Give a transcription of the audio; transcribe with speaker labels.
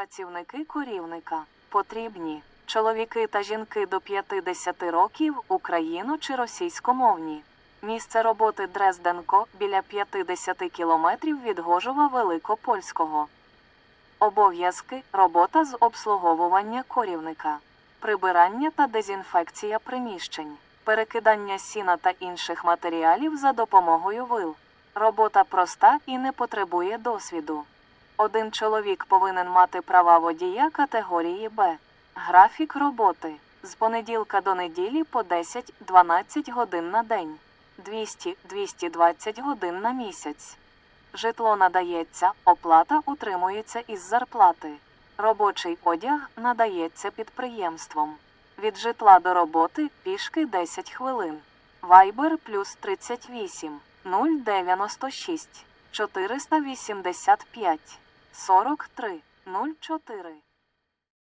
Speaker 1: Працівники корівника потрібні чоловіки та жінки до 50 років україно чи російськомовні. Місце роботи Дрезденко біля 50 кілометрів від Гожова Великопольського. Обов'язки робота з обслуговування корівника, прибирання та дезінфекція приміщень, перекидання сіна та інших матеріалів за допомогою вил. Робота проста і не потребує досвіду. Один чоловік повинен мати права водія категорії Б. Графік роботи з понеділка до неділі по 10-12 годин на день, 200-220 годин на місяць. Житло надається, оплата утримується із зарплати. Робочий одяг надається підприємством. Від житла до роботи пішки 10 хвилин. Viber плюс 38 096 485 43 04